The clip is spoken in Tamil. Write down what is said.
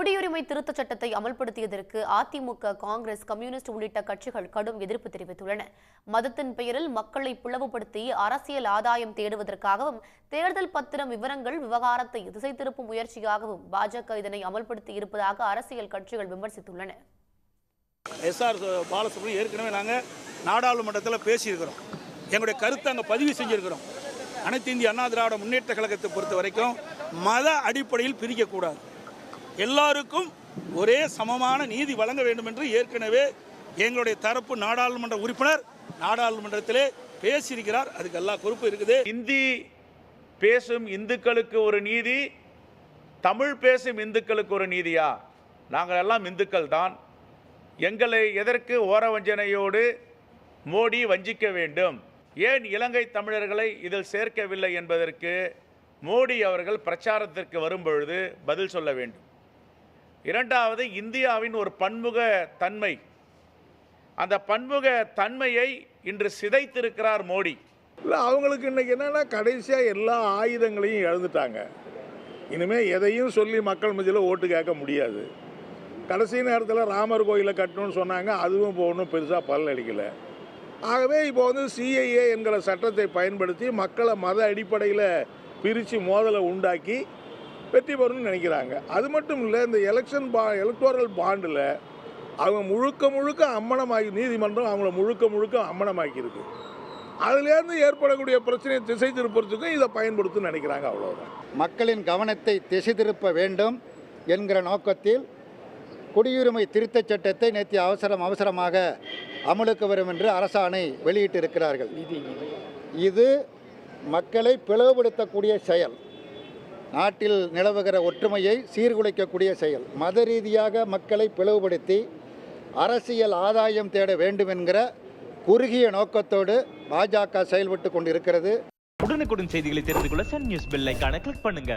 குடியுரிமை திருத்தச் சட்டத்தை அமல்படுத்தியதற்கு அதிமுக காங்கிரஸ் கம்யூனிஸ்ட் உள்ளிட்ட கட்சிகள் கடும் எதிர்ப்பு தெரிவித்துள்ளன. மதத்தின் பெயரில் மக்களை பிளவுபடுத்தி அரசியல் ஆதாயம் தேடுவதற்காகவும் தேர்தல் பத்திரம் விவரங்கள் விவகாரத்தை திசை திருப்பும் முயற்சியாகவும் பாஜக இதனை அமல்படுத்தி இருப்பதாக அரசியல் கட்சிகள் விமர்சித்துள்ளன. எஸ்ஆர் பாலசுப்ரமணியம் ஏற்கனவே நாங்கள் நாடாளுமன்றத்தில் பேசியிருக்கிறோம். எங்களுடைய கருத்தை அங்கே பதிவு செஞ்சிருக்கிறோம். அனைத்து இந்திய அண்ணா திராவிட முன்னேற்ற கழகத்தை பொறுத்த வரைக்கும் மத அடிப்படையில் பிரிக்கக்கூடாது எல்லாருக்கும் ஒரே சமமான நீதி வழங்க வேண்டும் என்று ஏற்கனவே எங்களுடைய தரப்பு நாடாளுமன்ற உறுப்பினர் நாடாளுமன்றத்திலே பேசியிருக்கிறார். அதுக்கு எல்லா பொறுப்பு இருக்குது. இந்தி பேசும் இந்துக்களுக்கு ஒரு நீதி தமிழ் பேசும் இந்துக்களுக்கு ஒரு நீதியா? நாங்கள் எல்லாம் இந்துக்கள் தான். எங்களை எதற்கு ஓர வஞ்சனையோடு மோடி வஞ்சிக்க வேண்டும்? ஏன் இலங்கை தமிழர்களை இதில் சேர்க்கவில்லை என்பதற்கு மோடி அவர்கள் பிரச்சாரத்திற்கு வரும்பொழுது பதில் சொல்ல வேண்டும். இரண்டாவது இந்தியாவின் ஒரு பன்முக தன்மை. அந்த பன்முக தன்மையை இன்று சிதைத்திருக்கிறார் மோடி. இல்லை அவங்களுக்கு இன்றைக்கி என்னென்னா கடைசியாக எல்லா ஆயுதங்களையும் இழந்துட்டாங்க. இனிமேல் எதையும் சொல்லி மக்கள் மத்தியில் ஓட்டு கேட்க முடியாது. கடைசி நேரத்தில் ராமர் கோயிலை கட்டணும்னு சொன்னாங்க அதுவும் போகணும் பெருசாக பலன் ஆகவே இப்போ வந்து சிஐஏ என்கிற சட்டத்தை பயன்படுத்தி மக்களை மத அடிப்படையில் பிரித்து மோதலை உண்டாக்கி வெற்றி பெறணும்னு நினைக்கிறாங்க. அது மட்டும் இல்லை இந்த எலெக்ஷன் பா எலக்டோரல் பாண்டில் அவங்க முழுக்க முழுக்க அம்மனமாக்கி நீதிமன்றம் அவங்கள முழுக்க முழுக்க அம்மனமாக்கியிருக்கு. அதுலேருந்து ஏற்படக்கூடிய பிரச்சனையை திசை திருப்புறதுக்கும் இதை பயன்படுத்தும் நினைக்கிறாங்க அவ்வளோதான் மக்களின் கவனத்தை திசை திருப்ப வேண்டும் என்கிற நோக்கத்தில் குடியுரிமை திருத்தச் சட்டத்தை நேற்று அவசரம் அவசரமாக அமலுக்கு வரும் என்று அரசாணை வெளியிட்டிருக்கிறார்கள். இது மக்களை பிளவுபடுத்தக்கூடிய செயல். நாட்டில் நிலவுகிற ஒற்றுமையை சீர்குலைக்கக்கூடிய செயல். மத ரீதியாக மக்களை பிளவுபடுத்தி அரசியல் ஆதாயம் தேட வேண்டும் என்கிற குறுகிய நோக்கத்தோடு பாஜக செயல்பட்டு கொண்டிருக்கிறது. உடனுக்குடன் செய்திகளை தெரிந்து கொள்ள Sun News bell icon click பண்ணுங்க.